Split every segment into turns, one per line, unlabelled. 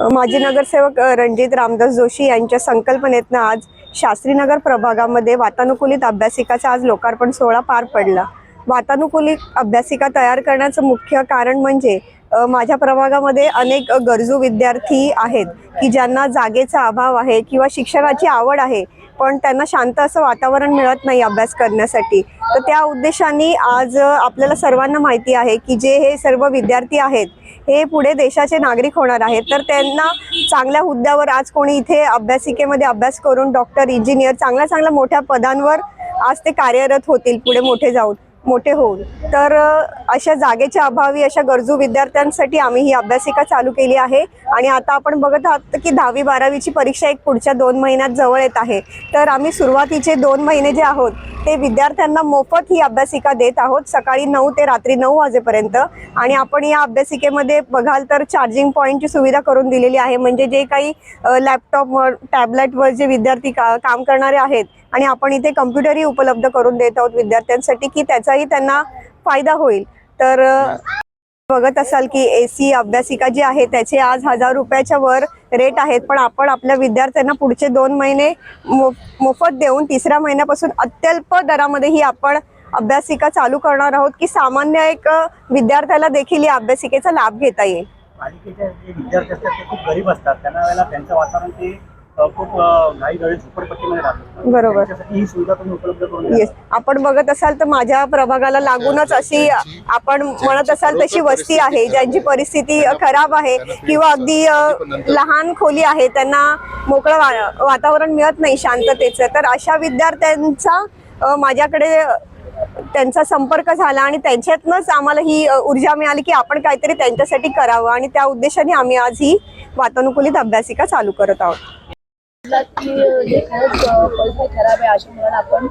माजी नगरसेवक रणजित रामदास जोशी यांच्या संकल्पनेतनं आज शास्त्रीनगर प्रभागामध्ये वातानुकूलित अभ्यासिकाचा आज लोकार्पण सोहळा पार पडला. वातानुकूलित अभ्यासिका तयार करण्याचं मुख्य कारण म्हणजे माझ्या प्रभागामध्ये अनेक गरजू विद्यार्थी आहेत की ज्यांना जागेचा अभाव आहे किंवा शिक्षणाची आवड आहे पण त्यांना शांत असं वातावरण मिळत नाही अभ्यास करण्यासाठी. तर त्या उद्देशाने आज आपल्याला सर्वांना माहिती आहे की जे हे सर्व विद्यार्थी आहेत हे पुढे देशाचे नागरिक होणार आहेत. तर त्यांना चांगल्या हुद्द्यावर आज कोणी इथे अभ्यासिकेमध्ये अभ्यास करून डॉक्टर इंजिनियर चांगल्या चांगल्या मोठ्या पदांवर आज ते कार्यरत होतील पुढे मोठे जाऊन. मोठे होऊन. तर अशा जागेच्या अभावी अशा गरजू विद्यार्थ्यांसाठी आम्ही ही अभ्यासिका चालू केली आहे. आणि आता आपण बघत आहात की दहावी बारावीची परीक्षा एक पुढच्या दोन महिन्यात जवळ येत आहे. तर आम्ही सुरुवातीचे दोन महिने जे आहोत ते विद्यार्थ्यांना मोफत ही अभ्यासिका देत आहोत सकाळी नऊ ते रात्री नऊ वाजेपर्यंत. आणि आपण या अभ्यासिकेमध्ये बघाल तर चार्जिंग पॉईंटची सुविधा करून दिलेली आहे. म्हणजे जे काही लॅपटॉपवर टॅबलेटवर जे विद्यार्थी का काम करणारे आहेत आणि आपण इथे कम्प्युटरही उपलब्ध करून देत आहोत विद्यार्थ्यांसाठी की त्याचाही त्यांना फायदा होईल. तर बघत असाल की ए सी अभ्यासिका जी आहे त्याचे आज हजार रुपयाच्या वर रेट आहेत. पण आपण आपल्या विद्यार्थ्यांना पुढचे दोन महिने मोफत देऊन तिसऱ्या महिन्यापासून अत्यल्प दरामध्ये ही आपण अभ्यासिका चालू करणार आहोत की सामान्य एक विद्यार्थ्याला देखील या अभ्यासिकेचा लाभ घेता येईल.
विद्यार्थी असतात ते खूप गरीब असतात. त्यांना त्यांचं वातावरण ते खूप घाई झोपडपट्टीमध्ये राहतात
बरोबर.
त्यांच्यासाठी ही सुविधा तुम्ही उपलब्ध करून द्या.
येस आपण बघत असाल तर माझ्या प्रभागाला लागूनच अशी आपण म्हणत असाल तशी वस्ती आहे ज्यांची परिस्थिती खराब आहे किंवा अगदी अ, लहान खोली आहे त्यांना मोकळं वा- वातावरण मिळत नाही शांततेचं तर अशा विद्यार्थ्यांचा अ, माझ्याकडे त्यांचा संपर्क झाला आणि त्यांच्यातनंच आम्हाला ही अ, ऊर्जा मिळाली की आपण काहीतरी त्यांच्यासाठी करावं आणि त्या उद्देशाने आम्ही आज ही वातानुकूलित अभ्यासिका चालू करत आहोत
की खरंच खराब आहे अशा मुलांना आपण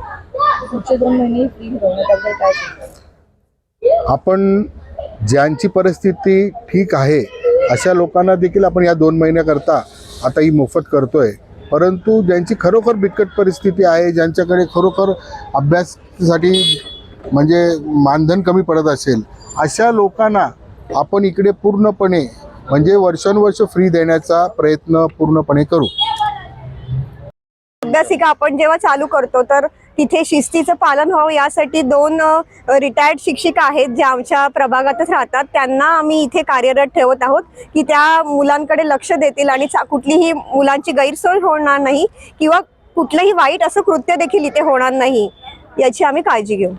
पुढचे दोन महिने फ्री काय
आपण ज्यांची परिस्थिती ठीक आहे अशा लोकांना देखील आपण या दोन महिन्याकरता आता ही मोफत करतोय. परंतु ज्यांची खरोखर बिकट परिस्थिती आहे ज्यांच्याकडे खरोखर अभ्यासासाठी म्हणजे मानधन कमी पडत असेल अशा लोकांना आपण इकडे पूर्णपणे म्हणजे वर्षानुवर्ष फ्री देण्याचा प्रयत्न पूर्णपणे करू.
अभ्यासिका आपण जेव्हा चालू करतो तर तिथे शिस्तीचं पालन व्हावं यासाठी दोन रिटायर्ड शिक्षिका आहेत ज्या आमच्या प्रभागातच राहतात. त्यांना आम्ही इथे कार्यरत ठेवत आहोत की त्या मुलांकडे लक्ष देतील आणि कुठलीही मुलांची गैरसोय होणार नाही किंवा कुठलंही वाईट असं कृत्य देखील इथे होणार नाही याची आम्ही काळजी घेऊ.